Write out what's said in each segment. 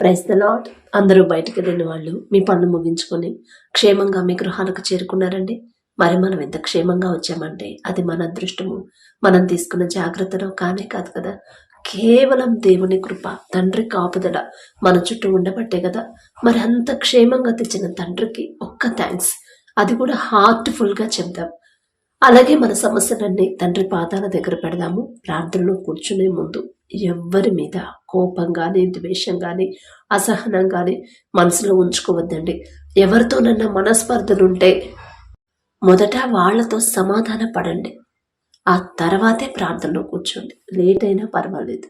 Price the lot అందరూ బయటికి వెళ్ళిన వాళ్ళు. మీ పనులు ముగించుకొని క్షేమంగా మీ గృహాలకు చేరుకున్నారండి. మరి మనం ఎంత క్షేమంగా వచ్చామంటే అది మన అదృష్టము. మనం తీసుకున్న జాగ్రత్తలో కానే కాదు కదా. కేవలం దేవుని కృప తండ్రి కాపుదల మన చుట్టూ ఉండబట్టే కదా. మరి అంత క్షేమంగా తెచ్చిన తండ్రికి ఒక్క థ్యాంక్స్ అది కూడా హార్ట్ఫుల్గా చెప్దాం. అలాగే మన సమస్యలన్నీ తండ్రి పాదాల దగ్గర పెడదాము. ప్రార్థనలో కూర్చునే ముందు ఎవ్వరి మీద కోపం కానీ ద్వేషం కానీ అసహనం కానీ మనసులో ఉంచుకోవద్దండి. ఎవరితోనన్నా మనస్పర్ధలుంటే మొదట వాళ్ళతో సమాధాన పడండి ఆ తర్వాతే ప్రార్థనలో కూర్చోండి. లేట్ అయినా పర్వాలేదు.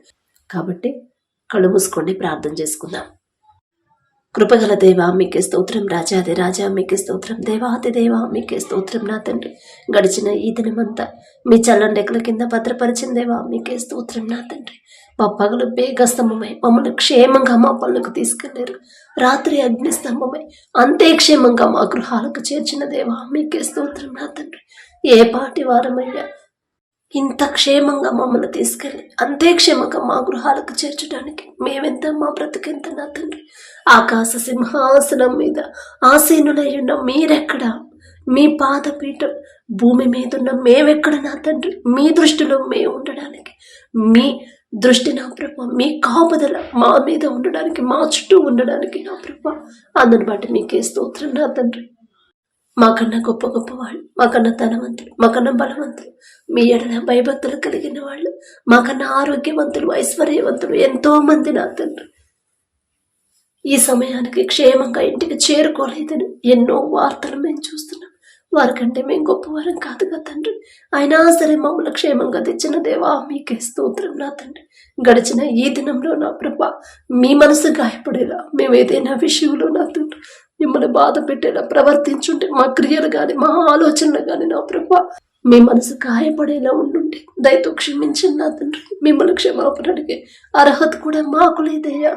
కాబట్టి కళ్ళు మూసుకోండి ప్రార్థన చేసుకుందాం. కృపగల దేవా మీకే స్తోత్రం. రాజాది రాజా మీకే స్తోత్రం. దేవాతి దేవా మీకే స్తోత్రం నా తండ్రి. గడిచిన ఈ దినమంతా మీ చల్లని రెక్కల కింద భద్రపరిచిన దేవా మీకే స్తోత్రం నా తండ్రి. మా పగలు బేగస్తంభమై మమ్మల్ని క్షేమంగా మా పనులకు తీసుకెళ్ళారు. రాత్రి అగ్నిస్తంభమై అంతే క్షేమంగా మా గృహాలకు చేర్చిన దేవా మీకే స్తోత్రం నా తండ్రి. ఏ పాటి వారమయ్యా ఇంత క్షేమంగా మమ్మల్ని తీసుకెళ్ళి అంతే క్షేమంగా మా గృహాలకు చేర్చడానికి మేమెంత మా బ్రతికెంత నా తండ్రి? ఆకాశ సింహాసనం మీద ఆసీనులై ఉన్న మీరెక్కడ? మీ పాదపీఠం భూమి మీద ఉన్న మేమెక్కడ నా తండ్రి? మీ దృష్టిలో మేము ఉండడానికి మీ దృష్టి నా ప్రభ మీ కాపుదల మా మీద ఉండడానికి మా చుట్టూ ఉండడానికి నా ప్రభ. అందుని బట్టి మీకే స్తోత్రం నా తండ్రి. మాకన్నా గొప్ప గొప్ప వాళ్ళు మాకన్నా ధనవంతులు మాకన్నా బలవంతులు. మీ ఎడల భయభక్తులు కలిగిన వాళ్ళు మాకన్నా ఆరోగ్యవంతులు ఐశ్వర్యవంతులు ఎంతో మంది నా తండ్రి. ఈ సమయానికి క్షేమంగా ఇంటికి చేరుకోలేదని ఎన్నో వార్తలు మేము చూస్తున్నాం. వారికంటే మేము గొప్పవారం కాదుగా తండ్రి. అయినా సరే మమ్మల్ని క్షేమంగా తెచ్చిన దేవా మీకే స్తోత్రం నా తండ్రి. గడిచిన ఈ దినంలో నా ప్రభ మీ మనసు గాయపడేలా మేము ఏదైనా విషయంలో నా తండ్రి మిమ్మల్ని బాధ పెట్టేలా ప్రవర్తించుంటే మా క్రియలు కానీ మా ఆలోచనలు కానీ నా ప్రభ మీ మనసు గాయపడేలా ఉండుండి. దయతో క్షమించండి నా తండ్రి. మిమ్మల్ని క్షమాపణ అడిగే అర్హత కూడా మాకు లేదయ్యా.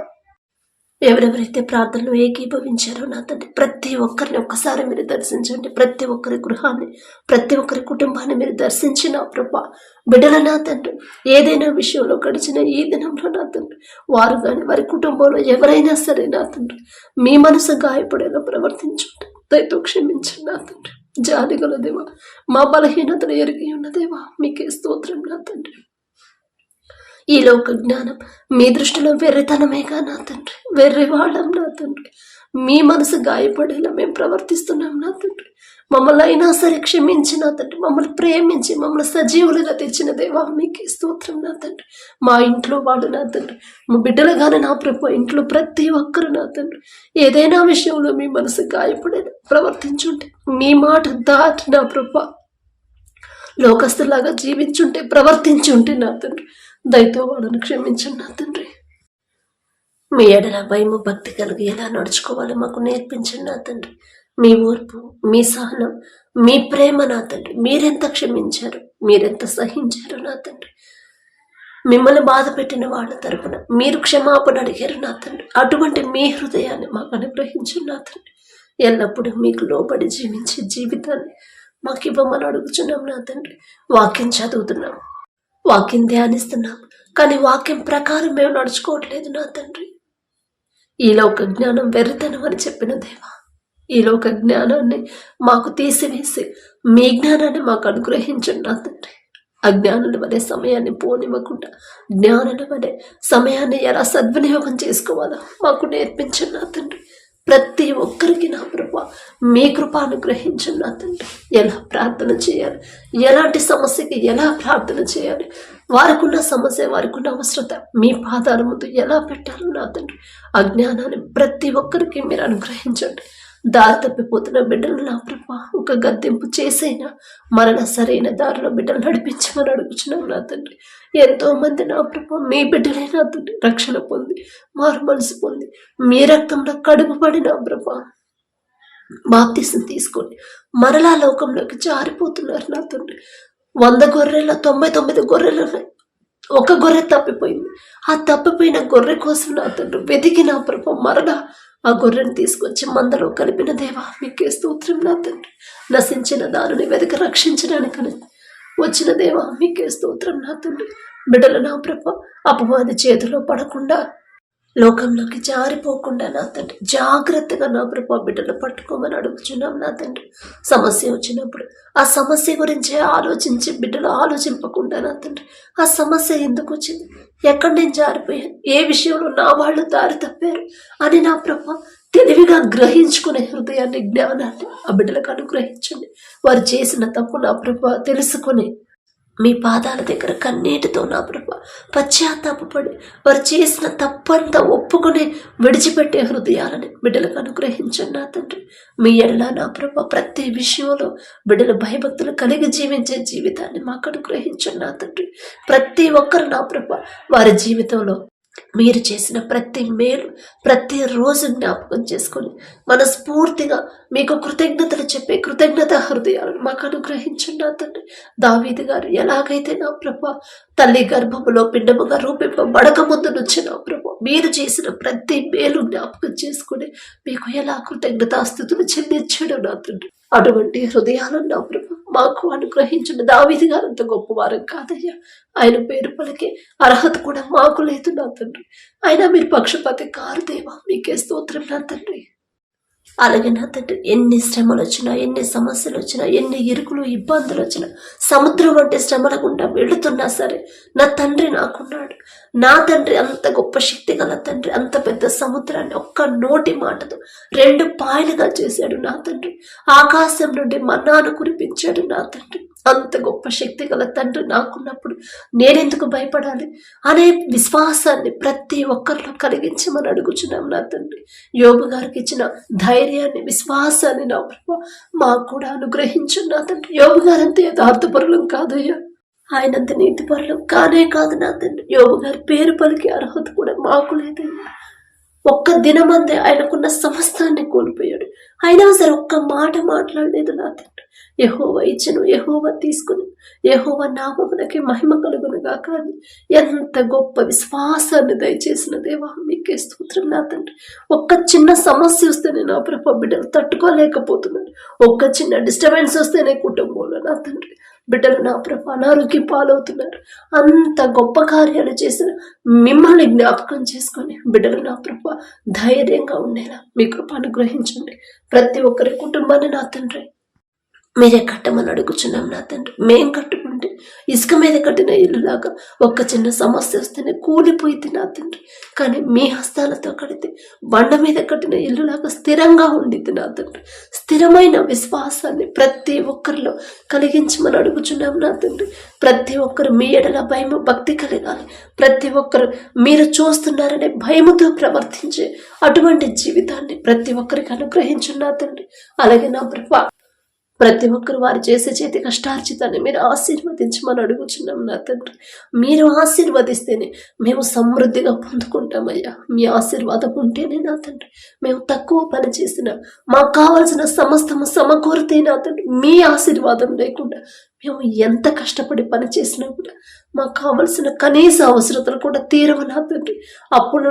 ఎవరెవరైతే ప్రార్థనలు ఏకీభవించారో నా తండ్రి ప్రతి ఒక్కరిని ఒక్కసారి మీరు దర్శించండి. ప్రతి ఒక్కరి గృహాన్ని ప్రతి ఒక్కరి కుటుంబాన్ని మీరు దర్శించిన ప్రభా బిడ్డల నా తండ్రి ఏదైనా విషయంలో గడిచిన ఈ దినంలో నా తండ్రి వారు కానీ వారి కుటుంబంలో ఎవరైనా సరే నా తండ్రి మీ మనసు గాయపడేలా ప్రవర్తించండి. దయతో క్షమించండి నా తండ్రి. జాలిగల దేవా మా బలహీనతను ఎరిగి ఉన్న దేవా మీకే స్తోత్రం నా తండ్రి. ఈ లోక జ్ఞానం మీ దృష్టిలో వెర్రితనమేగా నా తండ్రి. వెర్రి వాళ్ళం నా తండ్రి. మీ మనసు గాయపడేలా మేము ప్రవర్తిస్తున్నాం నా తండ్రి. మమ్మల్ని అయినా సరే క్షమించి నా తండ్రి. మమ్మల్ని ప్రేమించి మమ్మల్ని సజీవులుగా తెచ్చిన దేవా మీకే స్తోత్రం నా తండ్రి. మా ఇంట్లో వాళ్ళు నా తండ్రి. మా బిడ్డలుగానే నా ప్రభు ఇంట్లో ప్రతి ఒక్కరు నా తండ్రి. ఏదైనా విషయంలో మీ మనసు గాయపడేలా ప్రవర్తించుంటే మీ మాట దాటి నా ప్రభు లోకస్తులాగా జీవించుంటే ప్రవర్తించుంటే నా తండ్రి. దయతో వాళ్ళని క్షమించండి నా తండ్రి. మీ ఎడల భయము భక్తి కలిగి ఎలా నడుచుకోవాలో మాకు నేర్పించండి నా తండ్రి. మీ ఓర్పు మీ సహనం మీ ప్రేమ నా తండ్రి. మీరెంత క్షమించారు మీరెంత సహించారు నా తండ్రి. మిమ్మల్ని బాధ పెట్టిన వాళ్ళ తరపున మీరు క్షమాపణ అడిగారు నా తండ్రి. అటువంటి మీ హృదయాన్ని మాకు అనుగ్రహించండి నా తండ్రి. ఎల్లప్పుడూ మీకు లోబడి జీవించే జీవితాన్ని మాకు ఇవ్వమని అడుగుచున్నాం నా తండ్రి. వాక్యం చదువుతున్నాం. వాక్యం ధ్యానిస్తున్నాం. కానీ వాక్యం ప్రకారం మేము నడుచుకోవట్లేదు నా తండ్రి. ఈ లోక జ్ఞానం వెర్రితనం అని చెప్పిన దేవా ఈ లోక జ్ఞానాన్ని మాకు తీసివేసి మీ జ్ఞానాన్ని మాకు అనుగ్రహించండి నా తండ్రి. అజ్ఞానం వలె సమయాన్ని పోనివ్వకుండా జ్ఞానం వలె సమయాన్ని ఎలా సద్వినియోగం చేసుకోవాలో మాకు నేర్పించండి నా తండ్రి. ప్రతి ఒక్కరికి నా కృప మీ కృప అనుగ్రహించండి నా తండ్రి. ఎలా ప్రార్థన చేయాలి? ఎలాంటి సమస్యకి ఎలా ప్రార్థన చేయాలి? వారికున్న సమస్య వారికున్న అవసరత మీ పాదాల ముందు ఎలా పెట్టాలో నా తండ్రి. అజ్ఞానాన్ని ప్రతి ఒక్కరికి మీరు అనుగ్రహించండి. దారి తప్పిపోతున్న బిడ్డలు నా ప్రభా ఒక గద్దెంపు చేసైనా మరణ సరైన దారిలో బిడ్డలు నడిపించమని అడుగుచున్నాం నా తండ్రి. ఎంతో మంది నా ప్రభా మీ బిడ్డలే నా తండ్రి. రక్షణ పొంది మారు మనసు పొంది మీ రక్తంలో కడుగుపడి నా ప్రభా బాప్తీసం తీసుకొని మరలా లోకంలోకి జారిపోతున్నారు నా తండ్రి. వంద గొర్రెల తొంభై తొమ్మిది గొర్రెలు ఉన్నాయి ఒక గొర్రె తప్పిపోయింది. ఆ తప్పిపోయిన గొర్రె కోసం నా తండ్రి వెతికి నా ప్రభ మరలా ఆ గొర్రెను తీసుకొచ్చి మందలో కలిపిన దేవా మీకే స్తోత్రం నా తండ్రి. నశించిన దానిని వెదక రక్షించడానికని. వచ్చిన దేవా మీకే స్తోత్రం నా తండ్రి. బిడ్డల నా ప్రభ అపవాది చేతిలో పడకుండా లోకంలోకి జారిపోకుండా నా తండ్రి జాగ్రత్తగా నా ప్రభా బిడ్డలు పట్టుకోమని అడుగుచున్నాం నా తండ్రి. సమస్య వచ్చినప్పుడు ఆ సమస్య గురించి ఆలోచించి బిడ్డలు ఆలోచింపకుండా నా తండ్రి. ఆ సమస్య ఎందుకు వచ్చింది? ఎక్కడ నేను జారిపోయాను ఏ విషయంలో నా వాళ్ళు దారి తప్పారు? అని నా ప్రభా తెలివిగా గ్రహించుకునే హృదయాన్ని జ్ఞానాన్ని ఆ బిడ్డలకు అనుగ్రహించండి. వారు చేసిన తప్పు నా ప్రభా తెలుసుకుని మీ పాదాల దగ్గర కన్నీటితో నా ప్రభ పశ్చాత్తాపడి వారు చేసిన తప్పంతా ఒప్పుకుని విడిచిపెట్టే హృదయాలని బిడ్డలకు అనుగ్రహించండి నా తండ్రి. మీ ఎడల నా ప్రభ ప్రతి విషయంలో బిడ్డలు భయభక్తులు కలిగి జీవించే జీవితాన్ని మాకు అనుగ్రహించండి నా తండ్రి. ప్రతి ఒక్కరు నా ప్రభ వారి జీవితంలో మీరు చేసిన ప్రతి మేలు ప్రతి రోజు జ్ఞాపకం చేసుకొని మనస్ఫూర్తిగా మీకు కృతజ్ఞతలు చెప్పే కృతజ్ఞత హృదయాలను మాకు అనుగ్రహించండి నా తండ్రి. దావీది గారు ఎలాగైతే నా ప్రభ తల్లి గర్భములో పిండముగా రూపింపబడక ముందు నుంచి నా ప్రభ మీరు చేసిన ప్రతి మేలు జ్ఞాపకం చేసుకుని మీకు ఎలా కృతజ్ఞతాస్థుతులు చెల్లించడం నా తండ్రి. అటువంటి హృదయాలను నా ప్రభు మాకు అనుగ్రహించిన దావీది గారు అంత గొప్పవారం కాదయ్యా. ఆయన పేరు పలికే అర్హత కూడా మాకు లేదు నా తండ్రి. అయినా మీరు పక్షపాతి కారు దేవా మీకే స్తోత్రం నా తండ్రి. అలాగే నా తండ్రి ఎన్ని శ్రమలు వచ్చినా ఎన్ని సమస్యలు వచ్చినా ఎన్ని ఇరుకులు ఇబ్బందులు వచ్చినా సముద్రం వంటి శ్రమల గుండా వెళుతున్నా సరే నా తండ్రి నాకున్నాడు. నా తండ్రి అంత గొప్ప శక్తి గల తండ్రి అంత పెద్ద సముద్రాన్ని ఒక్క నోటి మాటతో రెండు పాయలుగా చేశాడు నా తండ్రి. ఆకాశం నుండి మన్నాను కురిపించాడు నా తండ్రి. అంత గొప్ప శక్తి గల తండ్రి నాకున్నప్పుడు నేనెందుకు భయపడాలి? అనే విశ్వాసాన్ని ప్రతి ఒక్కరిలో కలిగించమని అడుగుచున్నాం నా తండ్రి. యోగు గారికి ఇచ్చిన ధైర్యాన్ని విశ్వాసాన్ని నా ప్రభు మాకు కూడా అనుగ్రహించు నా తండ్రి. యోగు గారంతే యథార్థపరులం కాదయ్యా. ఆయనంత నీతిపరులం కానే కాదు నా తండ్రి. యోగు గారి పేరు పలికి అర్హత కూడా మాకు లేదయ్యా. ఒక్క దినమందే ఆయనకున్న సమస్తాన్ని కోల్పోయాడు. అయినా సరే ఒక్క మాట మాట్లాడలేదు నా తండ్రి. యహోవ ఇచ్చను యహోవ తీసుకును యహోవ నామమునకి మహిమ కలుగునుగా కానీ ఎంత గొప్ప విశ్వాసాన్ని దయచేసిన దేవా మీకే స్తోత్రం నా తండ్రి. ఒక్క చిన్న సమస్య వస్తేనే నా ప్రభ బిడ్డలు తట్టుకోలేకపోతున్నాడు ఒక్క చిన్న డిస్టర్బెన్స్ వస్తేనే కుటుంబంలో నా తండ్రి బిడ్డలు నా ప్రభ అనారోగ్యం పాలవుతున్నారు. అంత గొప్ప కార్యాలు చేసిన మిమ్మల్ని జ్ఞాపకం చేసుకొని బిడ్డలు నా ప్రభ ధైర్యంగా ఉండేలా మీ కృప అనుగ్రహించండి. ప్రతి ఒక్కరి కుటుంబాన్ని నా తండ్రి మీరే కట్టమని అడుగుచున్నాం నా తండ్రి. మేం కట్టుకుంటే ఇసుక మీద కట్టిన ఇల్లులాగా ఒక్క చిన్న సమస్య వస్తేనే కూలిపోయింది నా తండ్రి. కానీ మీ హస్తాలతో కడితే బండ మీద కట్టిన ఇల్లులాగా స్థిరంగా ఉండిద్ది నా తండ్రి. స్థిరమైన విశ్వాసాన్ని ప్రతి ఒక్కరిలో కలిగించమని అడుగుచున్నాం నా తండ్రి. ప్రతి ఒక్కరు మీ ఎడల భయము భక్తి కలగాలి. ప్రతి ఒక్కరు మీరు చూస్తున్నారనే భయముతో ప్రవర్తించే అటువంటి జీవితాన్ని ప్రతి ఒక్కరికి అనుగ్రహించున్నా తండ్రి. అలాగే నా ప్రభా ప్రతి ఒక్కరు వారు చేసే చేతి కష్టార్జితాన్ని మీరు ఆశీర్వదించమని అడుగుచున్నాం నా తండ్రి. మీరు ఆశీర్వదిస్తేనే మేము సమృద్ధిగా పొందుకుంటామయ్యా. మీ ఆశీర్వాదం ఉంటేనే నా తండ్రి. మేము తక్కువ పని చేసిన మాకు కావాల్సిన సమస్తము సమకూరితే నా తండ్రి. మీ ఆశీర్వాదం లేకుండా మేము ఎంత కష్టపడి పని చేసినా కూడా మాకు కావలసిన కనీస అవసరతలు కూడా తీరవు నా తండ్రి. అప్పుడు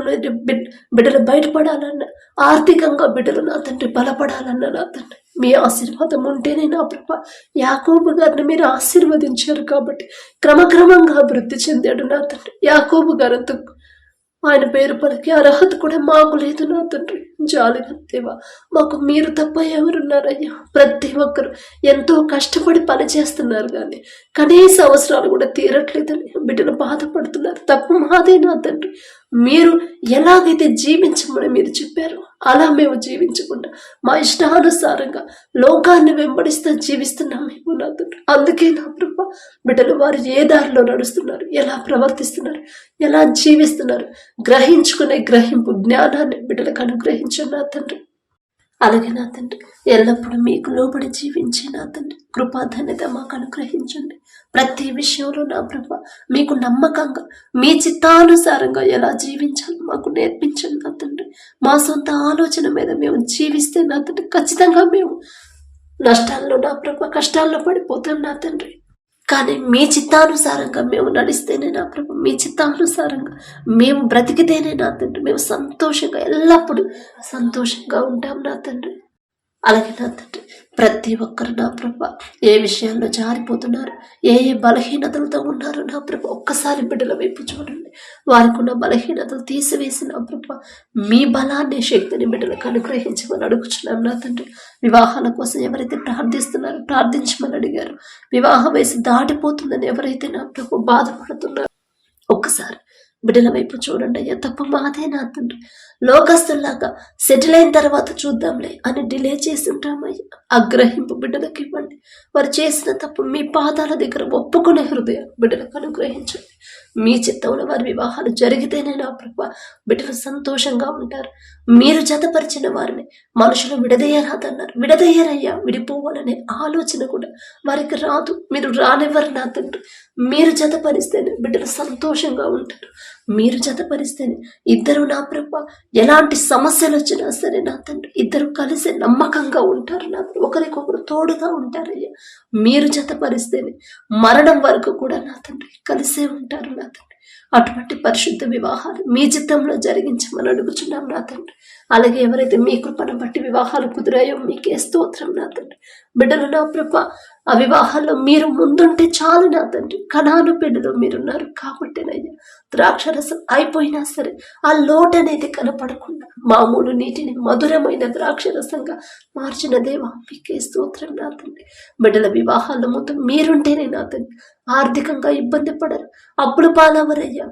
బిడ్డలు బయటపడాలన్నా ఆర్థికంగా బిడ్డలు నా తండ్రి బలపడాలన్నా నా తండ్రి. మీ ఆశీర్వాదం ఉంటేనే నా ప్రభ. యాకోబు గారిని మీరు ఆశీర్వదించారు కాబట్టి క్రమక్రమంగా అభివృద్ధి చెందాడు నా తండ్రి. యాకోబు గారు ఆయన పేరు పలికి అర్హత కూడా మాకు లేదు నా తండ్రి. జాలిగా దేవా. మాకు మీరు తప్ప ఎవరున్నారయ్యా? ప్రతి ఒక్కరు ఎంతో కష్టపడి పని చేస్తున్నారు కానీ కనీస అవసరాలు కూడా తీరట్లేదని బిడ్డలు బాధపడుతున్నారు. తప్పు మాదే నా తండ్రి. మీరు ఎలాగైతే జీవించమని మీరు చెప్పారు అలా మేము జీవించకుండా మా ఇష్టానుసారంగా లోకాన్ని వెంబడిస్తూ జీవిస్తున్నాం మేము నా అందుకే నా ప్రభ బిడ్డలు వారు ఏ దారిలో నడుస్తున్నారు ఎలా ప్రవర్తిస్తున్నారు ఎలా జీవిస్తున్నారు గ్రహించుకునే గ్రహింపు జ్ఞానాన్ని బిడ్డలకు అనుగ్రహించండి నా తండ్రి. అలాగే నా తండ్రి ఎల్లప్పుడూ మీకు లోబడి జీవించే నా తండ్రి. కృపాధన్యత మాకు అనుగ్రహించండి. ప్రతి విషయంలో నా ప్రభ మీకు నమ్మకంగా మీ చిత్తానుసారంగా ఎలా జీవించాలో మాకు నేర్పించండి నా తండ్రి. మా సొంత ఆలోచన మీద మేము జీవిస్తే నా తండ్రి ఖచ్చితంగా మేము నష్టాల్లో నా ప్రభ కష్టాల్లో పడిపోతాం నా తండ్రి. కానీ మీ చిత్తానుసారంగా మేము నడిస్తేనే నా ప్రభు మీ చిత్తానుసారంగా మేము బ్రతికితేనే నా తండ్రి. మేము సంతోషంగా ఎల్లప్పుడూ సంతోషంగా ఉంటాం నా తండ్రి. అలాగే నా తండ్రి. ప్రతి ఒక్కరు నా ప్రభ ఏ విషయాల్లో జారిపోతున్నారు ఏ ఏ బలహీనతలతో ఉన్నారు నా ప్రభ ఒక్కసారి బిడ్డల వైపు చూడండి. వారికి ఉన్న బలహీనతలు తీసివేసి నా ప్రభ మీ బలాన్ని శక్తిని బిడ్డలకు అనుగ్రహించమని అడుగుచున్నాను నా తండ్రి. వివాహాల కోసం ఎవరైతే ప్రార్థిస్తున్నారో ప్రార్థించమని అడిగారు. వివాహ వయసు దాటిపోతుందని ఎవరైతే నా ప్రభు బాధపడుతున్నారో ఒక్కసారి బిడ్డల వైపు చూడండి అయ్యా తప్ప మాదే నా తండ్రి. లోకస్తుల్లాగా సెటిల్ అయిన తర్వాత చూద్దాంలే అని డిలే చేసి అగ్రహింపు బిడ్డలకు ఇవ్వండి. వారు చేసిన తప్పు మీ పాదాల దగ్గర ఒప్పుకునే హృదయం బిడ్డలకు అనుగ్రహించండి. మీ చిత్తంలో వారి వివాహాలు జరిగితేనే నా ప్రభు బిడ్డలు సంతోషంగా ఉంటారు. మీరు జతపరిచిన వారిని మనుషులు విడదీయరాదన్నారు. విడదీయరయ్యా విడిపోవాలనే ఆలోచన కూడా వారికి రాదు. మీరు రానివ్వరు నా తండ్రి. మీరు జతపరిస్తేనే బిడ్డలు సంతోషంగా ఉంటారు. మీరు జతపరిస్తేనే ఇద్దరు నా ప్రభ ఎలాంటి సమస్యలు వచ్చినా సరే నా తండ్రి ఇద్దరు కలిసి నమ్మకంగా ఉంటారు నా ఒకరికొకరు తోడుగా ఉంటారయ్యా. మీరు జతపరిస్తేనే మరణం వరకు కూడా నా తండ్రి కలిసే ఉంటారు నా తండ్రి. అటువంటి పరిశుద్ధ వివాహాలు మీ చిత్తంలో జరిగించమని అడుగుచున్నాం నా తండ్రి. అలాగే ఎవరైతే మీ కృపను బట్టి వివాహాలు కుదిరాయో మీకే స్తోత్రం నా తండ్రి. బిడ్డలు నా ప్రభ ఆ వివాహాల్లో మీరు ముందుంటే చాలు నా తండ్రి. కణాను బిడ్డలో మీరున్నారు కాబట్టేనయ్యా. ద్రాక్షరసం అయిపోయినా సరే ఆ లోటు అనేది కనపడకుండా మామూలు నీటిని మధురమైన ద్రాక్షరసంగా మార్చిన దేవా మీకే స్తోత్రం నా తండ్రి. బిడ్డల వివాహాల్లో మొత్తం మీరుంటేనే నా తండ్రి. ఆర్థికంగా ఇబ్బంది పడరు. అప్పుడు పాలవరయ్యా.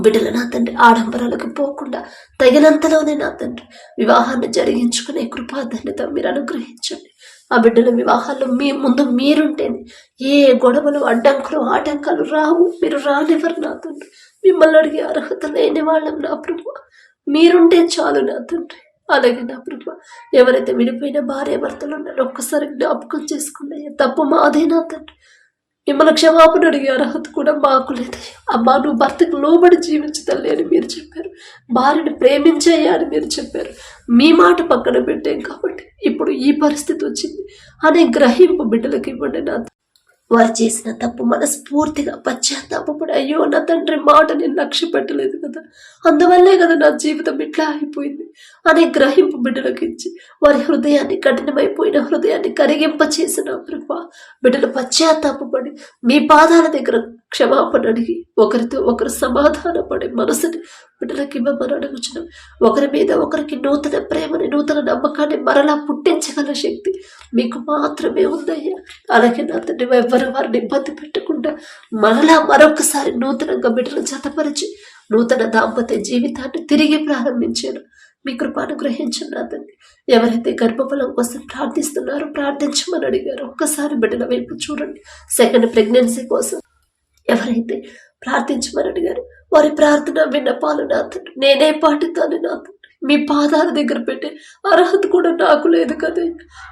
బిడ్డల నా తండ్రి ఆడంబరాలకు పోకుండా తగినంతలోనే నా తండ్రి వివాహాన్ని జరిగించుకునే కృపాధన్యత మీరు అనుగ్రహించండి. ఆ బిడ్డల వివాహాల్లో మీ ముందు మీరుంటేనే ఏ గొడవలు అడ్డంకులు ఆటంకాలు రావు. మీరు రానివ్వరు నా తండ్రి. మిమ్మల్ని అడిగే అర్హత లేని వాళ్ళం నా ప్రభు మీరుంటే చాలు నా తండ్రి. అలాగే నా ప్రభు ఎవరైతే విడిపోయిన భార్య భర్తలు ఉన్నారో ఒక్కసారి జ్ఞాపకం చేసుకునే తప్పు మాదే నా తండ్రి. మిమ్మల్ని క్షమాపణ అడిగే అర్హత కూడా మాకు లేదు. అమ్మా నువ్వు భర్తకు లోబడి జీవించతల్లి అని మీరు చెప్పారు. భార్యను ప్రేమించేయ్యా అని మీరు చెప్పారు. మీ మాట పక్కన పెట్టాం కాబట్టి ఇప్పుడు ఈ పరిస్థితి వచ్చింది. అనే గ్రహింపు బిడ్డలకు ఇవ్వండి నా వారు చేసిన తప్పు మనస్ఫూర్తిగా పశ్చాత్తాపడి అయ్యో నా తండ్రి మాట నేను లక్ష్య పెట్టలేదు కదా. అందువల్లే కదా నా జీవితం ఇట్లా అయిపోయింది. అనే గ్రహింపు బిడ్డలకు ఇచ్చి వారి హృదయాన్ని కఠినమైపోయిన హృదయాన్ని కరిగింప చేసిన ప్రభా బిడ్డలు పశ్చాత్తాపడి మీ పాదాల దగ్గర క్షమాపణ అడిగి ఒకరితో ఒకరు సమాధానపడే మనసుని బిడ్డలకి ఇవ్వమని అడుగుచున్నాం. ఒకరి మీద ఒకరికి నూతన ప్రేమని నూతన నమ్మకాన్ని మరలా పుట్టించగల శక్తి మీకు మాత్రమే ఉందయ్యా. అలాగే నా తండ్రి ఎవరు వారిని ఇబ్బంది పెట్టకుండా మరలా మరొకసారి నూతనంగా బిడ్డలు జతపరిచి నూతన దాంపత్య జీవితాన్ని తిరిగి ప్రారంభించాను మీ కృపను గ్రహించండి నా తండ్రి ఎవరైతే గర్భఫలం కోసం ప్రార్థిస్తున్నారో ప్రార్థించమని అడిగారు. ఒక్కసారి బిడ్డల వైపు చూడండి. సెకండ్ ప్రెగ్నెన్సీ కోసం ఎవరైతే ప్రార్థించమని అడిగారు వారి ప్రార్థన విన్నపాలు నా తండ్రి నేనే పాటుతాను నా తండ్రి మీ పాదాల దగ్గర పెట్టే అర్హత కూడా నాకు లేదు కదా.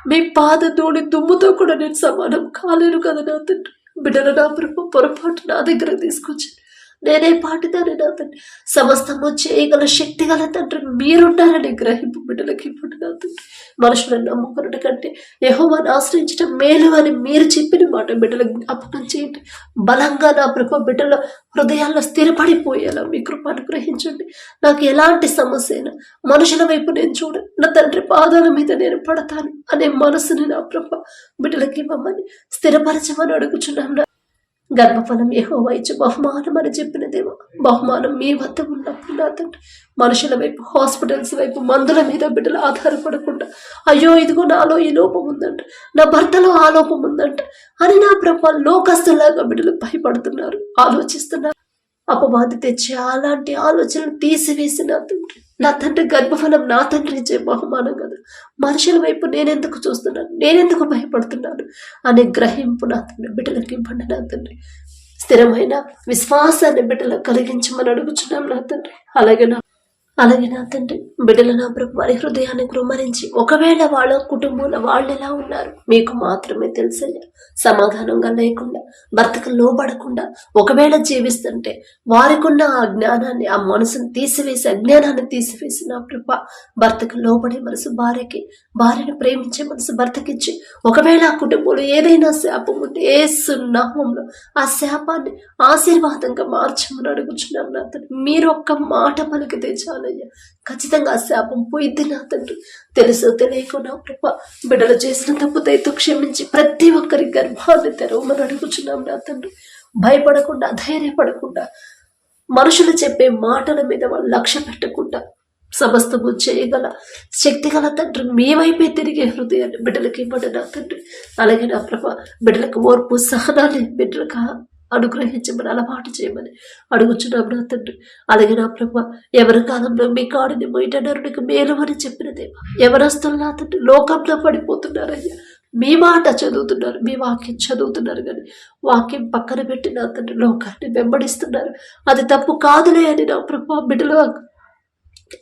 మీ పాద ధూళి దుమ్ముతో కూడా నేను సమానం కాలేను కదా నా తండ్రి బిడ్డల నా ప్రభు పొరపాటు నా దగ్గర తీసుకొచ్చి నేనే పాటిదాని నా తండ్రి. సమస్తము చేయగల శక్తి గల తండ్రి. మీరున్నారని గ్రహింపు బిడ్డలకి ఇప్పుడు నా తండ్రి. మనుషులను నమ్ముకున్నట కంటే యహోవాన్ని ఆశ్రయించడం మేలు అని మీరు చెప్పిన మాట బిడ్డలకు జ్ఞాపకం చేయండి. బలంగా నా ప్రభు బిడ్డల హృదయాల్లో స్థిరపడిపోయేలా మీ కృప అనుగ్రహించండి. నాకు ఎలాంటి సమస్య అయినా మనుషుల వైపు నేను చూడ నా తండ్రి పాదాల మీద నేను పడతాను అనే మనసుని నా ప్రభ బిడ్డలకి మమ్మల్ని స్థిరపరచమని అడుగుచున్నాను గర్భఫలం యెహోవా ఇచ్చు బహుమానం అని చెప్పినదేమో బహుమానం మీ వద్ద ఉన్నప్పుడు నా తండ్రి మనుషుల వైపు హాస్పిటల్స్ వైపు మందుల మీద బిడ్డలు ఆధారపడకుండా అయ్యో ఇదిగో నాలో ఈ లోపం ఉందంట నా భర్తలో ఆ లోపం ఉందంట అని నా ప్రభా లోకస్తులాగా బిడ్డలు భయపడుతున్నారు ఆలోచిస్తున్నారు. అపవాది తెచ్చే అలాంటి ఆలోచనలు తీసివేసి నా తండ్రి నా తండ్రి గర్భఫలం నా తండ్రి ఇచ్చే బహుమానం కదా. మనుషుల వైపు నేనెందుకు చూస్తున్నాను? నేనెందుకు భయపడుతున్నాను? అనే గ్రహింపు నా తండ్రి బిడ్డలకి ఇవ్వండి నా తండ్రి. స్థిరమైన విశ్వాసాన్ని బిడ్డలకు కలిగించమని అడుగుచున్నాం నా తండ్రి. అలాగే నా అలాగే నా తండ్రి బిడ్డల నా ప్రభు వారి హృదయాన్ని కృమరించి ఒకవేళ వాళ్ళ కుటుంబంలో వాళ్ళు ఎలా ఉన్నారు మీకు మాత్రమే తెలుసయ్యా. సమాధానంగా లేకుండా భర్తకు లోబడకుండా ఒకవేళ జీవిస్తుంటే వారికున్న ఆ జ్ఞానాన్ని ఆ మనసును తీసివేసి అజ్ఞానాన్ని తీసివేసి నా కృప భర్తకు లోబడే మనసు భార్యకి భార్యను ప్రేమించే మనసు భర్తకిచ్చి ఒకవేళ ఆ కుటుంబంలో ఏదైనా శాపం ఉంటే ఏ సున్నామంలో ఆ శాపాన్ని ఆశీర్వాదంగా మార్చమని అడుగుచున్నాం నా తండ్రి. మీరు ఒక్క మాట పలికితే చాలయ్యా. ఖచ్చితంగా ఆ శాపం పోయిద్ది నా తండ్రి. తెలుసు తెలియకుండా నా ప్రభ బిడ్డలు చేసిన తప్పు దయతో క్షమించి ప్రతి ఒక్కరి గర్భాన్ని తెరవమని అడుగుచున్నాం నా తండ్రి. భయపడకుండా ధైర్యపడకుండా మనుషులు చెప్పే మాటల మీద వాళ్ళు లక్ష్య పెట్టకుండా సమస్తము చేయగల శక్తిగల తండ్రి. మీ వైపే తిరిగే హృదయాన్ని బిడ్డలకి ఇవ్వండి నా తండ్రి. అలాగే నా ప్రభ బిడ్డలకు ఓర్పు సహనాన్ని బిడ్డలకు అనుగ్రహించమని అలవాటు చేయమని అడుగుచున్నాం నా తండ్రి. అలాగే నా ప్రభ ఎవరి కాలంలో మీ కాడిని మొయిటనరునికి మేలు అని చెప్పిన దేవ ఎవరస్తులు నా తండ్రి? లోకంలో పడిపోతున్నారయ్యా. మీ మాట చదువుతున్నారు మీ వాక్యం చదువుతున్నారు కానీ వాక్యం పక్కన పెట్టి నా తండ్రి లోకాన్ని వెంబడిస్తున్నారు. అది తప్పు కాదులే అని నా ప్రభా బిడ్డలు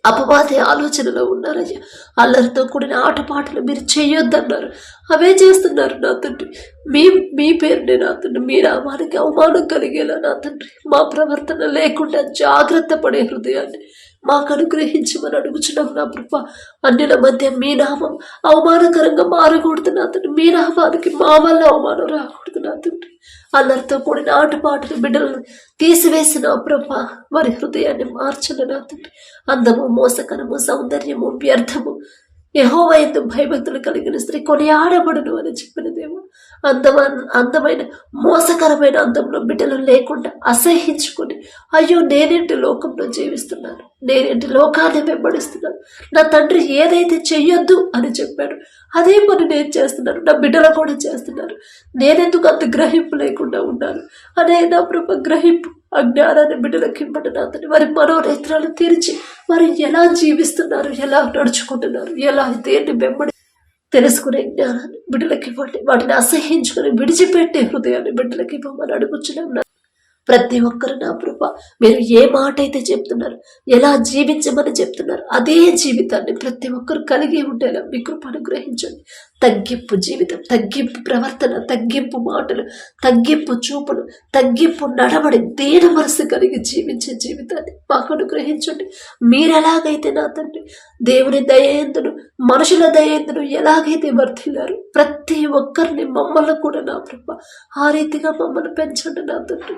అపవాది ఆలోచనలో ఉన్నారయ్యా అల్లరితో కూడిన ఆటపాటలు మీరు చేయొద్దన్నారు. అవే చేస్తున్నారు నా తండ్రి. మీ మీ పేరునే నా తండ్రి. మీ నామానికి అవమానం కలిగేలా నా తండ్రి. మా ప్రవర్తన లేకుండా జాగ్రత్త పడే హృదయాన్ని మాకు అనుగ్రహించమని అడుగుచున్నాం నా ప్రభ. అన్యుల మధ్య మీ నామం అవమానకరంగా మారకూడదు నా తండ్రి. మీ నామానికి మా వల్ల అవమానం రాకూడదు నా తండ్రి. అల్లరితో కూడిన ఆటపాటలు బిడ్డలను తీసివేసిన ప్రభ వారి హృదయాన్ని మార్చను నా తండ్రి. అందము మోసకరము సౌందర్యము వ్యర్థము యహోవైతు భయభక్తులు కలిగిన స్త్రీ కొనియాడబడును అని చెప్పినదేమో అందమైన అందమైన మోసకరమైన అందంలో బిడ్డలు లేకుండా అసహించుకుని అయ్యో నేనేంటి లోకంలో జీవిస్తున్నాను? నేనేంటి లోకాన్ని వెంబడిస్తున్నాను? నా తండ్రి ఏదైతే చెయ్యొద్దు అని చెప్పాడు. అదే పని నేను చేస్తున్నాను. నా బిడ్డలు కూడా చేస్తున్నారు. నేనెందుకు అంత గ్రహింపు లేకుండా ఉన్నాను? అనే నా ప్రభ గ్రహింపు అజ్ఞానాన్ని బిడ్డలకు ఇవ్వడం అతని వారి మనోనేత్రాలు తెరిచి వారు ఎలా జీవిస్తున్నారు? ఎలా నడుచుకుంటున్నారు? ఎలా దేన్ని వెంబడి తెలుసుకునే జ్ఞానాన్ని బిడ్డలకి ఇవ్వండి. వాటిని అసహించుకుని విడిచిపెట్టే హృదయాన్ని బిడ్డలకి ఇవ్వమని అడుగుచున్నాం. ప్రతి ఒక్కరు నా ప్రభ. మీరు ఏ మాట అయితే చెప్తున్నారు ఎలా జీవించమని చెప్తున్నారు అదే జీవితాన్ని ప్రతి ఒక్కరు కలిగి ఉండేలా మీ కృప అనుగ్రహించండి. తగ్గింపు జీవితం తగ్గింపు ప్రవర్తన తగ్గింపు మాటలు తగ్గింపు చూపులు తగ్గింపు నడవడి దేన మనసు కలిగి జీవించే జీవితాన్ని మాకు అనుగ్రహించండి. మీరు ఎలాగైతే నా తండ్రి దేవుని దయేందును మనుషుల దయేందును ఎలాగైతే వర్తిల్లారు ప్రతి ఒక్కరిని మమ్మల్ని కూడా నా ప్రభ ఆ రీతిగా మమ్మల్ని పెంచండి నా తండ్రి.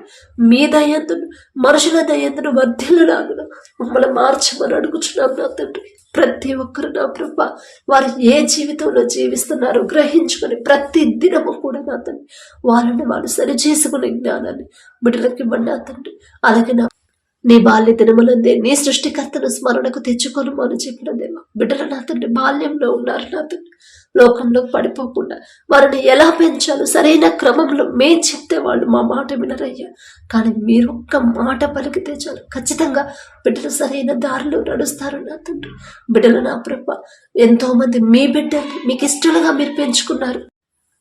మీ దయందును మనుషుల దయందును వర్ధిల్లులాగున. మమ్మల్ని మార్చమని అడుగుచున్నాం నా తండ్రి. ప్రతి ఒక్కరు నా ప్రభ వారు ఏ జీవితంలో జీవిస్తున్నారో గ్రహించుకొని ప్రతి దినము కూడా నా తండ్రి వాళ్ళని వాళ్ళు సరి చేసుకునే జ్ఞానాన్ని బిడ్డలకి ఇవ్వండి నా తండ్రి. అలాగే నా నీ బాల్య దినములందే నీ సృష్టికర్తను స్మరణకు తెచ్చుకోను అని చెప్పిన దేవా బిడ్డలు నా తండ్రి బాల్యంలో ఉన్నారు నా తండ్రి. లోకంలో పడిపోకుండా వారిని ఎలా పెంచాలో సరైన క్రమంలో మేం చెప్తే వాళ్ళు మా మాట వినరయ్యా. కానీ మీరు ఒక్క మాట పలికితే చాలు. ఖచ్చితంగా బిడ్డలు సరైన దారిలో నడుస్తారు నా తండ్రి. బిడ్డలు నా ప్రభ ఎంతోమంది మీ బిడ్డల్ని మీకు ఇష్టలుగా మీరు పెంచుకున్నారు.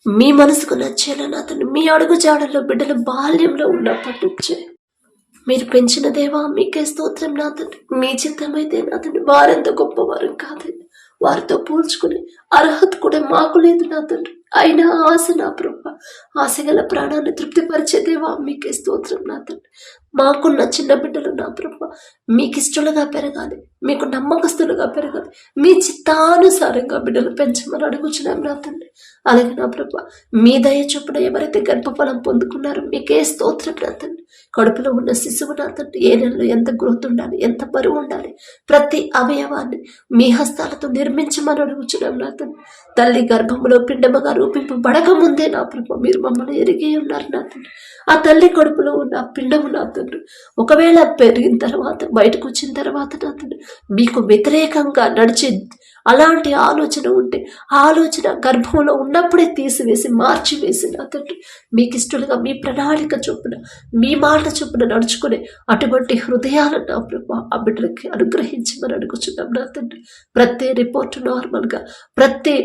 మీ మనసుకు నచ్చేలా నా తండ్రి మీ అడుగు జాడల్లో బిడ్డలు బాల్యంలో ఉన్నప్పటి నుంచే మీరు పెంచిన దేవా మీకే స్తోత్రం నా తండ్రి. మీ చిత్తమైతే నా తండ్రి వారెంత గొప్పవారు కాదండి వారితో పోల్చుకునే అర్హత కూడా మాకు లేదు నా తండ్రి. అయినా ఆశ నా ప్రభ. ఆశ గల ప్రాణాన్ని తృప్తిపరిచే దేవా మీకే స్తోత్రం నా తండ్రి. మాకున్న చిన్న బిడ్డలు నా ప్రభు. మీకు ఇష్టలుగా పెరగాలి మీకు నమ్మకస్తులుగా పెరగాలి మీ చిత్తానుసారంగా బిడ్డలు పెంచమని అడుగుచున్నాం నా తండ్రి. అలాగే నా ప్రభు మీ దయ చొప్పున ఎవరైతే గర్భఫలం పొందుకున్నారో మీకే స్తోత్రం నా తండ్రి. కడుపులో ఉన్న శిశువు నా తండ్రి ఏ నెలలో ఎంత గ్రోత్ ఉండాలి ఎంత బరువు ఉండాలి ప్రతి అవయవాన్ని మీ హస్తాలతో నిర్మించమని అడుగుచున్నాం నా తండ్రి. తల్లి గర్భంలో పిండముగా రూపింపబడక ముందే నా ప్రభు మీరు మమ్మల్ని ఎరిగి ఉన్నారు నా తండ్రి. ఆ తల్లి కడుపులో ఉన్న పిండము నా తండ్రి ఒకవేళ పెరిగిన తర్వాత బయటకు వచ్చిన తర్వాత నా తండ్రి మీకు వ్యతిరేకంగా నడిచే అలాంటి ఆలోచన ఉంటే ఆలోచన గర్భంలో ఉన్నప్పుడే తీసివేసి మార్చివేసి నా తండ్రి మీకు ఇష్టలుగా మీ ప్రణాళిక చొప్పున మీ మాట చొప్పున నడుచుకునే అటువంటి హృదయాలను నా ప్రభు ఆ బిడ్డలకి అనుగ్రహించమని అడుగుచున్నాం నా తండ్రి. ప్రతి రిపోర్ట్ నార్మల్గా ప్రతి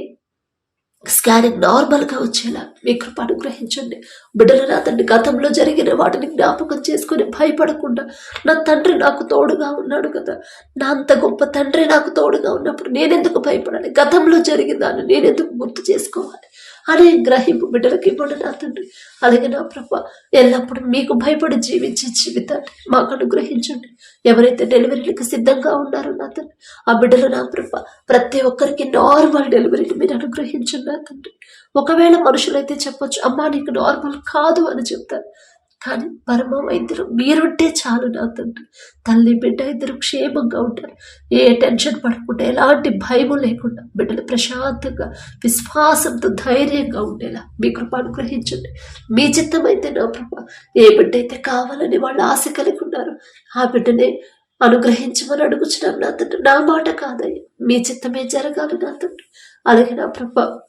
స్కానింగ్ నార్మల్గా వచ్చేలా. మీ కృప అనుగ్రహించండి. బిడ్డలు నా తండ్రి గతంలో జరిగిన వాటిని జ్ఞాపకం చేసుకుని భయపడకుండా నా తండ్రి నాకు తోడుగా ఉన్నాడు కదా. నా అంత గొప్ప తండ్రి నాకు తోడుగా ఉన్నప్పుడు నేనెందుకు భయపడాలి? గతంలో జరిగిన దాన్ని నేనెందుకు గుర్తు చేసుకోవాలి? అనే గ్రహింపు బిడ్డలకి ఇవ్వండి నా తండ్రి. అలాగే నా ప్రభ ఎల్లప్పుడూ మీకు భయపడి జీవించే జీవితాన్ని మాకు అనుగ్రహించండి. ఎవరైతే డెలివరీలకు సిద్ధంగా ఉన్నారో నా తండ్రి ఆ బిడ్డలు నా ప్రభ ప్రతి ఒక్కరికి నార్మల్ డెలివరీని మీరు అనుగ్రహించండి నా తండ్రి. ఒకవేళ మనుషులైతే చెప్పొచ్చు అమ్మా నీకు నార్మల్ కాదు అని చెప్తారు. కానీ పరమ వైద్యులు మీరుంటే చాలు నా తండ్రి. తల్లి బిడ్డ ఇద్దరు క్షేమంగా ఉంటారు. ఏ టెన్షన్ పడకుండా ఎలాంటి భయము లేకుండా బిడ్డలు ప్రశాంతంగా విశ్వాసంతో ధైర్యంగా ఉండేలా మీ కృప అనుగ్రహించండి. మీ చిత్తమైతే నా ప్రభ ఏ బిడ్డ అయితే కావాలని వాళ్ళు ఆశ కలిగి ఉన్నారు ఆ బిడ్డనే అనుగ్రహించమని అడుగుచున్నాం నా తండ్రి. నా మాట కాదయ్యా. మీ చిత్తమే జరగాలి నా తండ్రి. అలాగే నా ప్రభ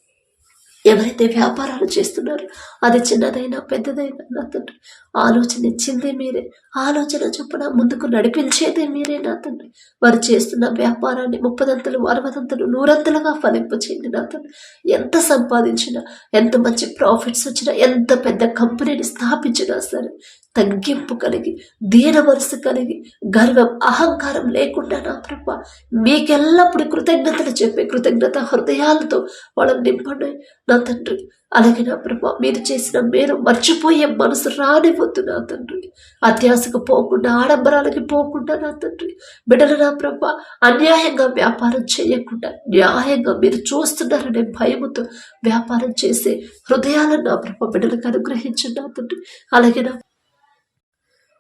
ఎవరైతే వ్యాపారాలు చేస్తున్నారో అది చిన్నదైనా పెద్దదైనా నా తండ్రి ఆలోచన ఇచ్చింది మీరే. ఆలోచన చొప్పున ముందుకు నడిపించేదే మీరే నా తండ్రి. వారు చేస్తున్న వ్యాపారాన్ని ముప్పదంతలు అరవదంతలు నూరంతలుగా ఫలింపచేయండి నా తండ్రి. ఎంత సంపాదించినా ఎంత మంచి ప్రాఫిట్స్ వచ్చినా ఎంత పెద్ద కంపెనీని స్థాపించినా సరే తగ్గింపు కలిగి దీన మనసు కలిగి గర్వం అహంకారం లేకుండా నా ప్రభ మీకెల్లప్పుడు కృతజ్ఞతలు చెప్పే కృతజ్ఞత హృదయాలతో వాళ్ళని నింపండి. నా తండ్రి అలాగే నా ప్రభ మీరు చేసిన మేలు మర్చిపోయే మనసు రానివద్దు నా తండ్రి. అత్యాశకు పోకుండా ఆడంబరాలకి పోకుండా నా తండ్రి. బిడ్డలు నా ప్రభ అన్యాయంగా వ్యాపారం చేయకుండా న్యాయంగా మీరు చూస్తున్నారనే భయముతో వ్యాపారం చేసే హృదయాలను నా ప్రభ బిడ్డలకు అనుగ్రహించండి నా తండ్రి. అలాగే నా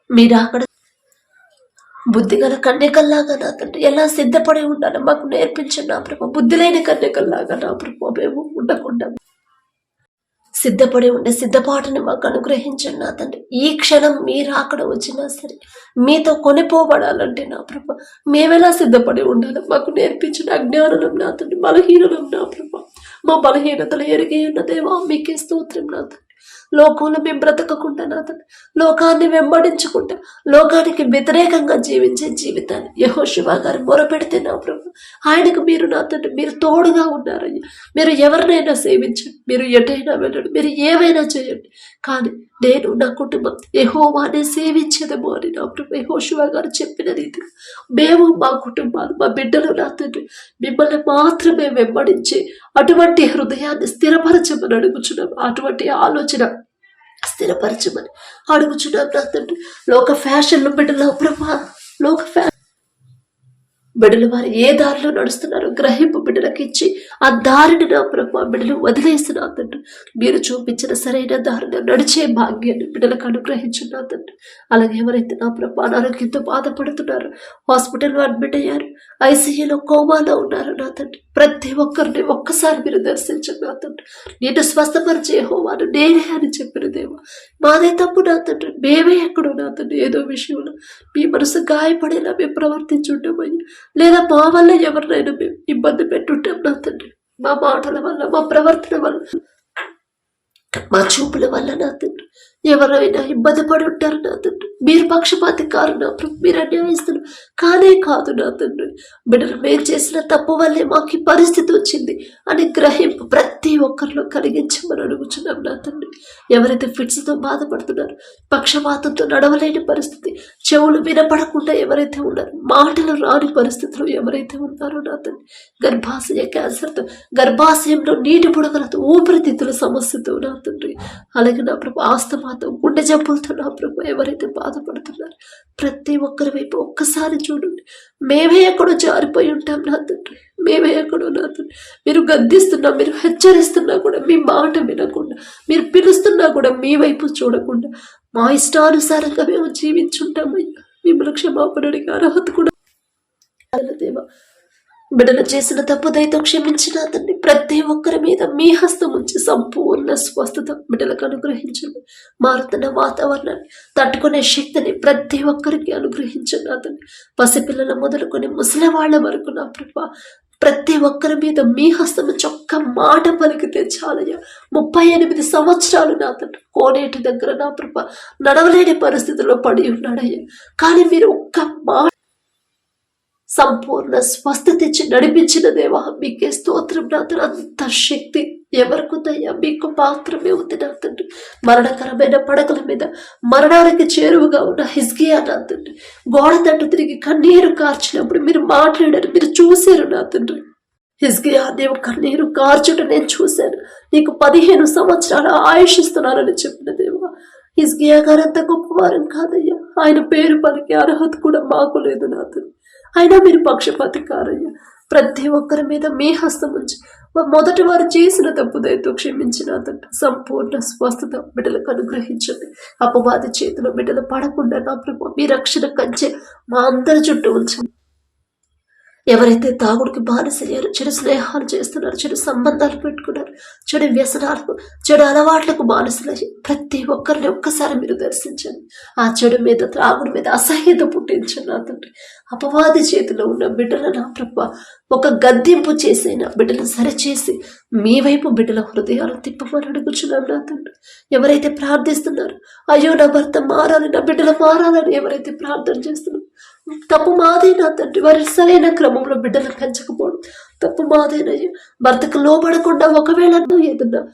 మీరు అక్కడ బుద్ధిగల కన్యకల్లాగా నా తండ్రి ఎలా సిద్ధపడి ఉండాలో మాకు నేర్పించండి నా ప్రభు. బుద్ధి లేని కన్యకల్లాగా నా ప్రభు మేము ఉండకుండా సిద్ధపడి ఉండే సిద్ధపాటుని మాకు అనుగ్రహించండి నా తండ్రి. ఈ క్షణం మీరు అక్కడ వచ్చినా సరే మీతో కొనిపోబడాలంటే నా ప్రభు మేమెలా సిద్ధపడి ఉండాలో మాకు నేర్పించిన అజ్ఞానం నా తండ్రి బలహీనం నా ప్రభు. మా బలహీనతలు ఎరిగి ఉన్న దేవా మీకే స్తోత్రం నా తండ్రి. లోకంలో మేము బ్రతకకుండా నా తండ్రి లోకాన్ని వెంబడించుకుంటా లోకానికి వ్యతిరేకంగా జీవించే జీవితాన్ని యహోశివా గారు మొరపెడితే నా ప్రభు. ఆయనకు మీరు నా తండ్రి మీరు తోడుగా ఉన్నారయ్యా. మీరు ఎవరినైనా సేవించండి. మీరు ఎటైనా వెళ్ళండి. మీరు ఏమైనా చేయండి. కానీ నేను నా కుటుంబం యహోవానే సేవించేదేమో అని నా ప్రభు. యహోశివా గారు చెప్పిన రీతిగా మేము మా కుటుంబాలు మా బిడ్డలు నా తండ్రి మిమ్మల్ని మాత్రమే వెంబడించి అటువంటి హృదయాన్ని స్థిరపరచమని అడుగుచున్నాం. అటువంటి ఆలోచన స్థిరపరచమని అడుగుచున్నాం నా తండ్రి. లోక ఫ్యాషన్లు బిడ్డల ప్రభా. లోక ఫ్యాషన్ బిడ్డలు వారు ఏ దారిలో నడుస్తున్నారో గ్రహింపు బిడ్డలకు ఇచ్చి ఆ దారిని నా ప్రభా బిడ్డలు వదిలేసిన తండ్రి. మీరు చూపించిన సరైన దారిలో నడిచే భాగ్యాన్ని బిడ్డలకు అనుగ్రహించిన తండ్రి. అలాగే ఎవరైతే నా ప్రభా అనారోగ్యంతో బాధపడుతున్నారు హాస్పిటల్లో అడ్మిట్ అయ్యారు ఐసీయూలో కోమాలో ఉన్నారు నా తండ్రి. ప్రతి ఒక్కరిని ఒక్కసారి మీరు దర్శించండి నా తండ్రి. నేను స్వస్థపరిచే హోమాను నేనే అని చెప్పిన దేవా. మాదే తప్పు నా తండ్రి. మేమే ఎక్కడో నా తండ్రి? ఏదో విషయంలో మీ మనసు గాయపడేలా మేము ప్రవర్తించుంటామయ్యా లేదా మా వల్ల ఎవరినైనా మేము ఇబ్బంది పెట్టుంటాం నా తండ్రి మా మాటల వల్ల మా ప్రవర్తన వల్ల మా చూపుల వల్ల నా తండ్రి ఎవరైనా ఇబ్బంది పడి ఉంటారు నా తండ్రి మీరు పక్షపాతి కారు నా ప్రభు మీరు అన్యాయిస్తున్నారు కానే కాదు నా తండ్రి. బిడ్డలు మేము చేసిన తప్పు వల్లే మాకు ఈ పరిస్థితి వచ్చింది అని గ్రహింపు ప్రతి ఒక్కరిలో కలిగించమని అడుగుచున్నాం నా తండ్రి. ఎవరైతే ఫిట్స్తో బాధపడుతున్నారు పక్షపాతంతో నడవలేని పరిస్థితి చెవులు వినపడకుండా ఎవరైతే ఉన్నారో మాటలు రాని పరిస్థితిలో ఎవరైతే ఉన్నారో నా తండ్రి. గర్భాశయ క్యాన్సర్తో గర్భాశయంలో నీటి బుడగలతో ఊపిరితిత్తుల సమస్యతో నా తండ్రి. అలాగే నా ప్రభు ఆస్తమాతో గుండె జబ్బులతో నా ప్రభు ఎవరైతే బాధ బాధపడుతున్నారు. ప్రతి ఒక్కరి వైపు ఒక్కసారి చూడండి. మేమే ఎక్కడో జారిపోయి ఉంటాం నా తండ్రి. మేమే ఎక్కడో నా తండ్రి. మీరు గద్దిస్తున్నా మీరు హెచ్చరిస్తున్నా కూడా మీ మాట వినకుండా మీరు పిలుస్తున్నా కూడా మీ వైపు చూడకుండా మా ఇష్టానుసారంగా మేము జీవించుంటామయ్యా మిమ్మల్ని క్షమాపణకి అర్హత కూడా దేవా. బిడ్డలు చేసిన తప్పుదయతో క్షమించిన అతన్ని ప్రతి ఒక్కరి మీద మీ హస్తం ఉంచి సంపూర్ణ స్వస్థత బిడ్డలకు అనుగ్రహించండి. మారుతున్న వాతావరణాన్ని తట్టుకునే శక్తిని ప్రతి ఒక్కరికి అనుగ్రహించండి అతన్ని. పసిపిల్లల మొదలుకొని ముసలి వాళ్ళ వరకు నా ప్రభ ప్రతి ఒక్కరి మీద మీ హస్తము చొక్క మాట పలికితే చాలయ్యా. ముప్పై ఎనిమిది సంవత్సరాలు నా తండ్రి కోనేటి దగ్గర నా ప్రభ నడవలేని పరిస్థితుల్లో పడి ఉన్నాడయ్యా. కానీ మీరు ఒక్క మాట సంపూర్ణ స్వస్థత ఇచ్చి నడిపించిన దేవా మీకే స్తోత్రం నా తండ్రి అంత శక్తి ఎవరికుందయ్యా మీకు మాత్రమే ఉంది నా తండ్రి. మరణకరమైన పడకల మీద మరణానికి చేరువగా ఉన్న హిజ్గియా నా తండ్రి. గోడ తట్టు తిరిగి కన్నీరు కార్చినప్పుడు మీరు మాట్లాడారు మీరు చూశారు నా తండ్రి. హిజ్గియా నీవు కన్నీరు కార్చుట నేను చూశాను. నీకు పదిహేను సంవత్సరాలు ఆయుషిస్తున్నారని చెప్పిన దేవా. హిజ్గియా గారు అంత గొప్పవారం కాదయ్యా. ఆయన పేరు పలికి అర్హత కూడా మాకు లేదు నా తండ్రి. అయినా మీరు పక్షపాతి కారయ్యా ప్రతి ఒక్కరి మీద మీ హస్తం ఉంచి మొదటి వారు చేసిన తప్పు దయతో క్షమించిన అతను సంపూర్ణ స్వస్థత బిడ్డలకు అనుగ్రహించండి. అపవాది చేతిలో బిడ్డలు పడకుండా నా ప్రభు మీ రక్షణ కంచె మా అందరి చుట్టూ ఉంచండి. ఎవరైతే తాగుడికి బానిసయ్యారో చెడు స్నేహాలు చేస్తున్నారు చెడు సంబంధాలు పెట్టుకున్నారు చెడు వ్యసనాలకు చెడు అలవాట్లకు బానిసలయ్యి ప్రతి ఒక్కరిని ఒక్కసారి మీరు దర్శించండి. ఆ చెడు మీద త్రాగుడి మీద అసహ్యత పుట్టించండి నా తండ్రి. అపవాది చేతిలో ఉన్న బిడ్డల నా ప్రభ ఒక గద్దెంపు చేసైనా బిడ్డలు సరిచేసి మీ వైపు బిడ్డల హృదయాలు తిప్పమని అడుగుచున్నాం నా తండ్రి. ఎవరైతే ప్రార్థిస్తున్నారు అయ్యో నా భర్త మారాలి నా బిడ్డలు మారాలని ఎవరైతే ప్రార్థన చేస్తున్నారు తప్పు మాదేనా తండ్రి. వారి సరైన క్రమంలో బిడ్డలు పెంచకపోవడం తప్పు మాదేనయ్యా భర్తకు లోబడకుండా ఒకవేళ ఏదన్నా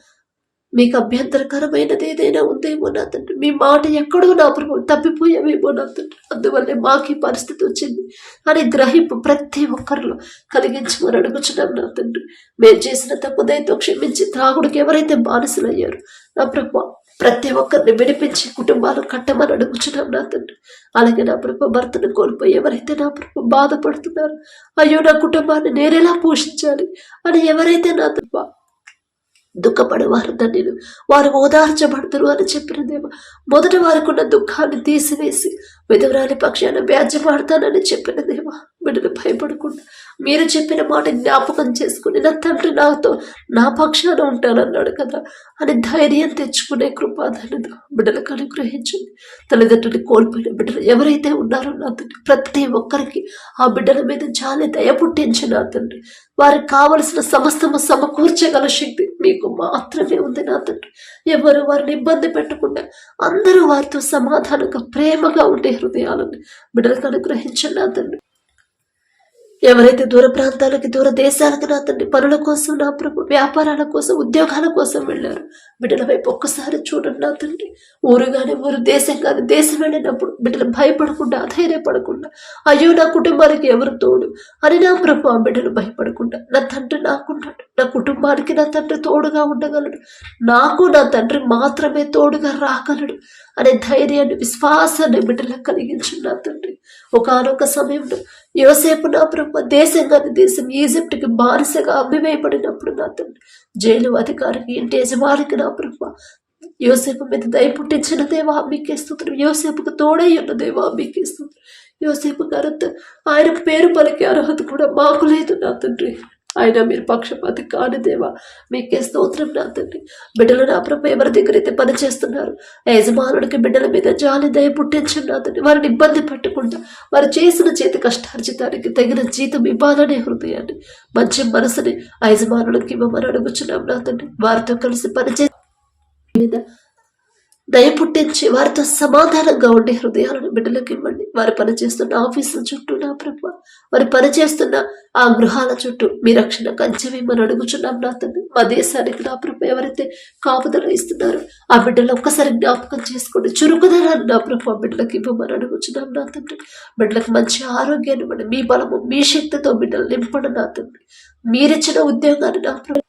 మీకు అభ్యంతరకరమైనది ఏదైనా ఉందేమో నా తండ్రి. మీ మాట ఎక్కడో నా ప్రభు తప్పిపోయావేమో నా తండ్రి. అందువల్లే మాకు ఈ పరిస్థితి వచ్చింది. అని గ్రహింపు ప్రతి ఒక్కరిలో కలిగించమని అడుగుచున్నాం నా తండ్రి. మేము చేసిన తప్పుదైతే క్షమించి త్రాగుడికి ఎవరైతే బానిసలయ్యారు నా ప్రభు ప్రతి ఒక్కరిని విడిపించి కుటుంబాలు కట్టమని అడుగుచున్నాం నా తండ్రి. అలాగే నా ప్రభు భర్తను కోల్పోయి ఎవరైతే నా ప్రభు బాధపడుతున్నారు అయ్యో నా కుటుంబాన్ని నేనెలా పోషించాలి అని ఎవరైతే నా తప్ప దుఃఖపడేవారు నేను వారు ఓదార్చబడతారు అని చెప్పిన దేవ వారికి ఉన్న దుఃఖాన్ని తీసివేసి విధవరాలి పక్షాన వ్యాజ్యమాడతానని చెప్పిన దేవ బిడ్డలు భయపడకుండా మీరు చెప్పిన మాట జ్ఞాపకం చేసుకుని నా తండ్రి నాతో నా పక్షాన ఉంటానన్నాడు కదా అని ధైర్యం తెచ్చుకునే కృపాధనతో బిడ్డలకు అనుగ్రహించండి. తల్లిదండ్రులు కోల్పోయిన బిడ్డలు ఎవరైతే ఉన్నారో నా తండ్రి ప్రతి ఒక్కరికి ఆ బిడ్డల మీద జాలి దయ పుట్టించి నా తండ్రి. వారికి కావలసిన సమస్తము సమకూర్చగల శక్తి మీకు మాత్రమే ఉంది నా తండ్రి. ఎవరు వారిని ఇబ్బంది పెట్టకుండా అందరూ వారితో సమాధానంగా ప్రేమగా ఉండే హృదయాలను బిడ్డలకు అనుగ్రహించండి అతన్ని ఎవరైతే దూర ప్రాంతాలకి దూర దేశాలకు నా తండ్రి పనుల కోసం నా ప్రభు వ్యాపారాల కోసం ఉద్యోగాల కోసం వెళ్ళారు బిడ్డల వైపు ఒక్కసారి చూడండి నా తండ్రి. ఊరు కానీ ఊరు దేశం కానీ దేశం వెళ్ళినప్పుడు బిడ్డలు భయపడకుండా అధైర్యపడకుండా అయ్యో నా కుటుంబానికి ఎవరు తోడు అని నా ప్రభు ఆ బిడ్డలు భయపడకుండా నా తండ్రి నాకున్నాడు నా కుటుంబానికి నా తండ్రి తోడుగా ఉండగలడు నాకు నా తండ్రి మాత్రమే తోడుగా రాగలడు అనే ధైర్యాన్ని విశ్వాసాన్ని బిడ్డలకు కలిగించు నా తండ్రి. ఒకనొక సమయంలో యోసేపు నా ప్రభు దేశంగాని దేశం ఈజిప్ట్కి బానిసగా అమ్మివేయబడినప్పుడు నా తండ్రి జైలు అధికారికి ఇంటి యజమానికి నా ప్రభు. యోసేపు మీద దయ పుట్టించిన దేవా మీకే స్తోత్రం. యోసేపుకు తోడై ఉన్న దేవా మీకే స్తోత్రం. యోసేపు గారు ఆయనకు పేరు పలికే అర్హత కూడా మాకు లేదు నా తండ్రి. ఆయన మీరు పక్షపాతి కాని దేవా మీకే స్తోత్రం నా తండ్రి. బిడ్డలు నా ప్రభు ఎవరి దగ్గర అయితే పని చేస్తున్నారు యజమానుడికి బిడ్డల మీద జాలి దయ పుట్టించండి నా తండ్రి. వారిని ఇబ్బంది పెట్టకుండా వారు చేసిన చేతి కష్టార్జితానికి తగిన జీతం ఇవ్వాలనే హృదయాన్ని మంచి మనసుని ఆ యజమానుడికి ఇవ్వమని అడుగుచున్నాం నా తండ్రి. వారితో కలిసి పనిచే మీద దయ పుట్టించి వారితో సమాధానంగా ఉండే హృదయాలను బిడ్డలకు ఇవ్వండి. వారు పనిచేస్తున్న ఆఫీసుల చుట్టూ నా ప్రభు వారు పనిచేస్తున్న ఆ గృహాల చుట్టూ మీ రక్షణ కంచెమేమని అడుగుచున్నాం నా తండ్రి. మా దేశానికి నా ప్రభు ఎవరైతే కాపుదలు ఇస్తున్నారో ఆ బిడ్డలు ఒక్కసారి జ్ఞాపకం చేసుకోండి చురుకుదనాన్ని నా ప్రభు ఆ బిడ్డలకు ఇవ్వమని అడుగుచున్నాం నా తండ్రి. బిడ్డలకు మంచి ఆరోగ్యాన్ని ఇవ్వండి. మీ బలము మీ శక్తితో బిడ్డలు నింపడం నా తండ్రి. మీరిచ్చిన ఉద్యోగాన్ని నా ప్రభు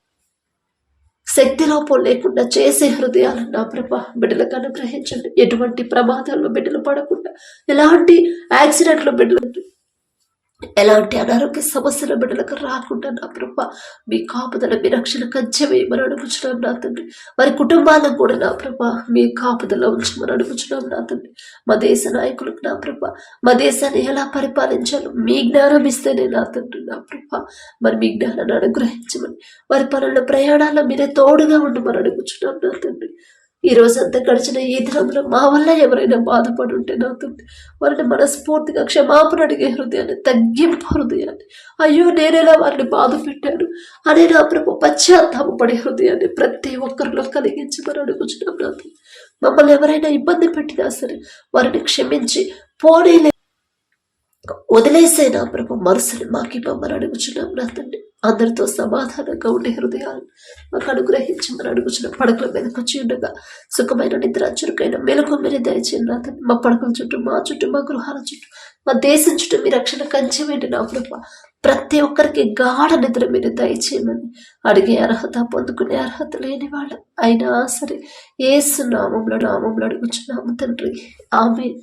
శక్తి లోపం లేకుండా చేసే హృదయాలను నా ప్రభ బిడ్డలకు అనుగ్రహించండి. ఎటువంటి ప్రమాదాల్లో బిడ్డలు పడకుండా ఎలాంటి యాక్సిడెంట్లో బిడ్డలు ఎలాంటి అనారోగ్య సమస్యల బిడ్డలకు రాకుండా నా ప్రభ మీ కాపుదల మీ రక్షణ కంచెమేయమని అడుగుచున్నాం నా తండ్రి. వారి కుటుంబాలకు కూడా నా ప్రభ మీ కాపుదల ఉంచమని అడుగుచున్నాం నా తండ్రి. మా దేశ నాయకులకు నా ప్రభ మా దేశాన్ని ఎలా పరిపాలించాలో మీ జ్ఞానం ఇస్తేనే నా తండ్రి నా ప్రభ. మరి మీ జ్ఞానాన్ని అనుగ్రహించమని వారి పనుల ప్రయాణాల్లో మీరే తోడుగా ఉండమని అడుగుచున్నాం నా తండ్రి. ఈ రోజంతా గడిచిన ఈ దినంలో మా వల్ల ఎవరైనా బాధపడి ఉంటే నాతో వారిని మనస్ఫూర్తిగా క్షమాపణ అడిగే హృదయాన్ని తగ్గింపు హృదయాన్ని. అయ్యో నేనేలా వారిని బాధ పెట్టాను? అనే నా ప్రభు పశ్చాత్తాపడే హృదయాన్ని ప్రతి ఒక్కరిలో కలిగించమని అడుగుచున్నాం నాతో మమ్మల్ని ఎవరైనా ఇబ్బంది పెట్టినా సరే వారిని క్షమించి పోనీలే వదిలేసేనా ప్రభు? మనసుని మాకి మమ్మల్ని అడుగుచున్నాం నా తండ్రి. అందరితో సమాధానంగా ఉండే హృదయాలు మాకు అనుగ్రహించమని అడుగుచున్న. పడకల మీదకి వచ్చి ఉండగా సుఖమైన నిద్ర చురుకైన మెలకు మీరు దయచేయండి నా తండ్రి. మా పడకల చుట్టూ మా చుట్టూ మా గృహాల చుట్టూ మా దేశం చుట్టూ మీ రక్షణ కంచెమేంటి నా ప్రభు. ప్రతి ఒక్కరికి గాఢ నిద్ర మీరు దయచేయమని అడిగే అర్హత పొందుకునే అర్హత లేని వాళ్ళు. అయినా సరే ఏసు నామంలో నామంలో అడుగుచున్నాము తండ్రి. ఆమె